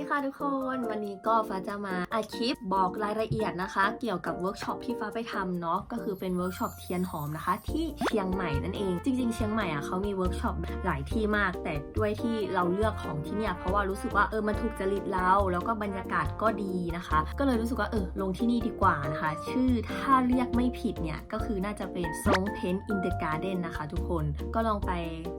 ดีค่ะทุกคน วันนี้ก็ฟ้าจะมาอัดคลิปบอกรายละเอียดนะคะ เกี่ยวกับเวิร์กช็อปที่ฟ้าไปทำเนาะก็คือเป็นเวิร์กช็อปเทียนหอมนะคะ ที่เชียงใหม่นั่นเอง จริง ๆ เชียงใหม่อะเขามีเวิร์กช็อปหลายที่มาก แต่ด้วยที่เราเลือกของที่เนี่ยเพราะว่ารู้สึกว่าเออมันถูกจริตเราแล้วก็บรรยากาศก็ดีนะคะ ก็เลยรู้สึกว่าเออลงที่นี่ดีกว่านะคะ ชื่อถ้าเรียกไม่ผิดเนี่ยก็คือน่าจะเป็นซงเพนอินเดอะการ์เดนนะคะ ทุกคนก็ลองไป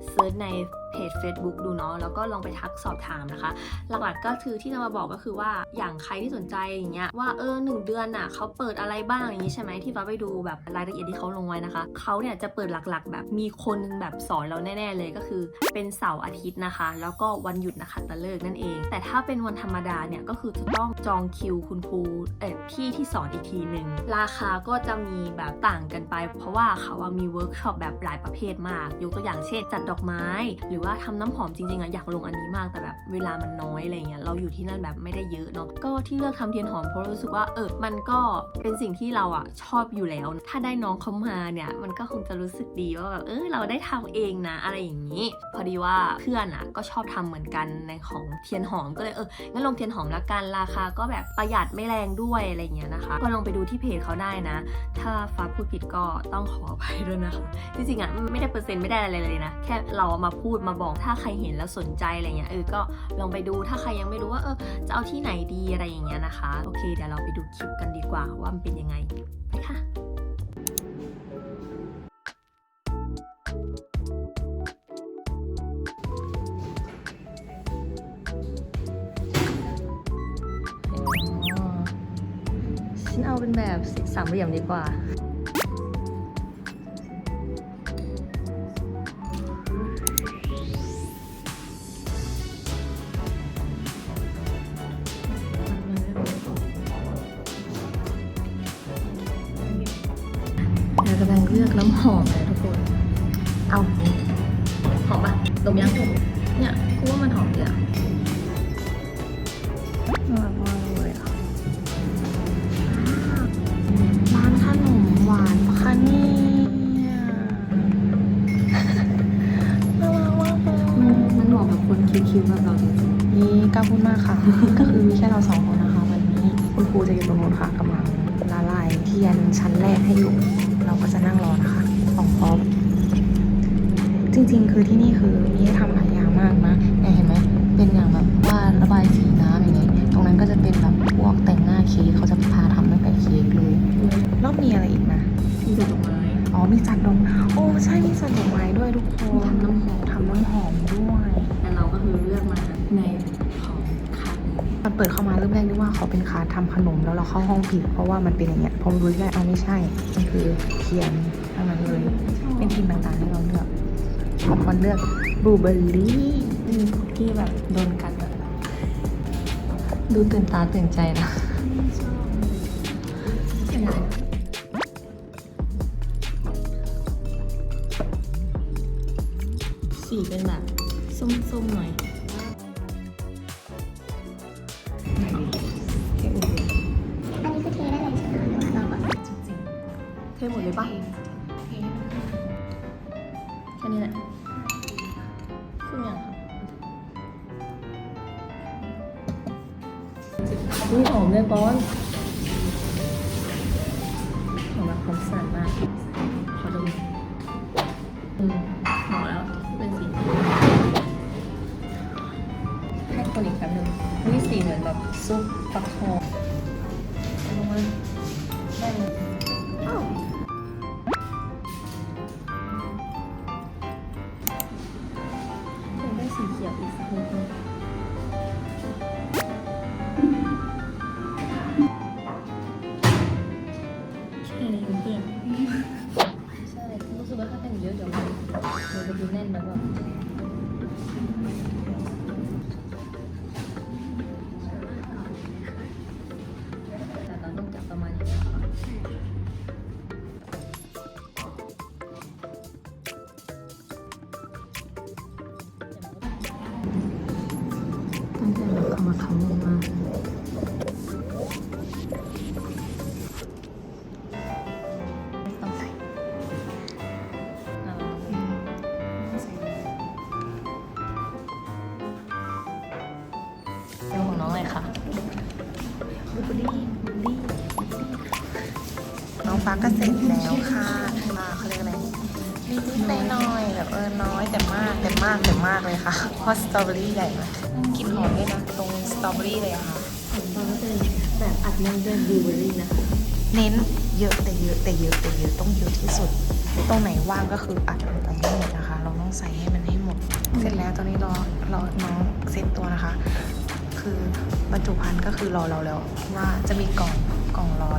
เซิร์ชใน เพจ Facebook ดูเนาะแล้วก็ลองไปทักสอบถามนะคะ หลักๆก็คือที่นำมาบอกก็คือว่าอย่างใครที่สนใจอย่างเงี้ยว่าเออหนึ่งเดือนน่ะเขาเปิดอะไรบ้างอย่างงี้ใช่ไหมที่ฟ้าไปดูแบบรายละเอียดที่เขาลงไว้นะคะเขาเนี่ยจะเปิดหลักๆ แบบมีคนนึงแบบสอนเราแน่ ๆ เลยก็คือ เป็นเสาร์อาทิตย์นะคะ แล้วก็วันหยุดนะคะตะเลิกนั่นเอง แต่ถ้าเป็นวันธรรมดาเนี่ยก็คือจะต้องจองคิวคุณครูเออพี่ที่สอนอีกทีหนึ่งราคาก็จะมีแบบต่างกันไป เพราะว่าเขาอะมีเวิร์กช็อปแบบหลายประเภทมากยกตัวอย่างเช่นจัดดอกไม้หรือว่าทำน้ำหอมจริงๆอะอยากลงอันนี้มากแต่แบบเวลามันน้อยอะไรเงี้ยเราอยู่ที่นั่นแบบไม่ได้เยอะเนาะก็ที่เลือกทำเทียนหอมเพราะรู้สึกว่าเออมันก็เป็นสิ่งที่เราอะชอบอยู่แล้ว ถ้าได้น้องเขามาเนี่ยมันก็คงจะรู้สึกดีว่าแบบเออเราได้ทำเองนะอะไรอย่างนี้ พอดีว่าเพื่อนอะก็ชอบทำเหมือนกันในของเทียนหอมก็เลยเอองั้นลงเทียนหอมละกันราคาก็แบบประหยัดไม่แรงด้วยอะไรเงี้ยนะคะ ก็ลองไปดูที่เพจเขาได้นะ ถ้าฟ้าพูดผิดก็ต้องขออภัยด้วยนะคะจริงๆอะไม่ได้เปอร์เซ็นต์ไม่ได้อะไรเลยนะแค่เรามาพูดมาบอกถ้าใครเห็นแล้วสนใจอะไรเงี้ยเออก็ลองไปดูถ้าใครยังไม่รู้ว่าเออจะเอาที่ไหนดีอะไรอย่างเงี้ยนะคะ โอเคเดี๋ยวเราไปดูคลิปกันดีกว่าว่ามันเป็นยังไงไปค่ะฉันเอาเป็นแบบสามเหลี่ยมดีกว่า น้ำหอมเลยทุกคน เอา หอมปะดมยังเนี่ยกูว่ามันหอมดีอะน่ารักมากเลยอะร้านขนมหวานค่ะเนี่ยน่ารักมากเลยมันเหมาะกับคนคิวๆแบบเราจริงนี่กล้าพูดมากค่ะ ก็คือมีแค่เราสองคนนะคะวันนี้ คุณครูจะอยู่ตรงนู้นค่ะกำลังละลายเทียนชั้นแรกให้อยู่ เราก็จะนั่งรอนะคะของพร้อมจริง ๆ คือที่นี่คือมีให้ทำหลายอย่างมากนะเนี่ยเห็นไหมเป็นอย่างแบบว่าระบายสีน้ำอย่างนี้ตรงนั้นก็จะเป็นแบบพวกแต่งหน้าเค้กเขาจะ คันมันเปิดเข้ามาเริ่มแรกนึกว่าเขาเป็นคาทำขนมแล้วเราเข้าห้องผิดเพราะว่ามันเป็นอย่างเงี้ยพอมาดูได้เอาไม่ใช่มันคือเทียนทั้งนั้นเลยเป็นทีมต่างๆให้เราเลือกของคนเลือกบลูเบอร์รี่มีคุกกี้แบบโดนกัดแบบดูตื่นตาตื่นใจนะสีเป็นแบบส้มๆหน่อย ทหมดเลยปะแค่นี้แหละครึ่งอย่างครับอุ้ยหอมเลยป้อนหอมแบบหอมสานมากขอดมอืมหอมแล้วเป็นสีให้คนอีกแป๊บนึงนี่สีเหมือนแบบซุปฟักทองเอาลงมาได้เลย จแบบคำมาคำนึงมากต้องใส่เอาเดี๋ยวของน้องอะไรพุดดิ้งพุดดิ้งน้องฟ้าก็เสร็จแล้วค่ะอ่าเขาเรียกอะไรนิดนิดๆ หน่อยๆแบบเออน้อยแต่มากแต่มากแต่มากเลยค่ะเพราะสตรอเบอรี่ใหญ่มากกลินหอมด้วยนะตรงสตรอเบอรี่เลยอะค่ะของเราก็เป็นแบบอัดแน่นด้วยบลูเบอรี่นะคะ เน้นเยอะแต่เยอะแต่เยอะแต่เยอะต้องเยอะที่สุด ตรงไหนว่างก็คืออัดลงไปให้หมดนะคะ เราต้องใส่ให้มันให้หมด เสร็จแล้วตอนนี้รอรอน้องเซ็ตตัวนะคะ คือบรรจุภัณฑ์ก็คือรอเราแล้วว่าจะมีกล่องกล่องรอ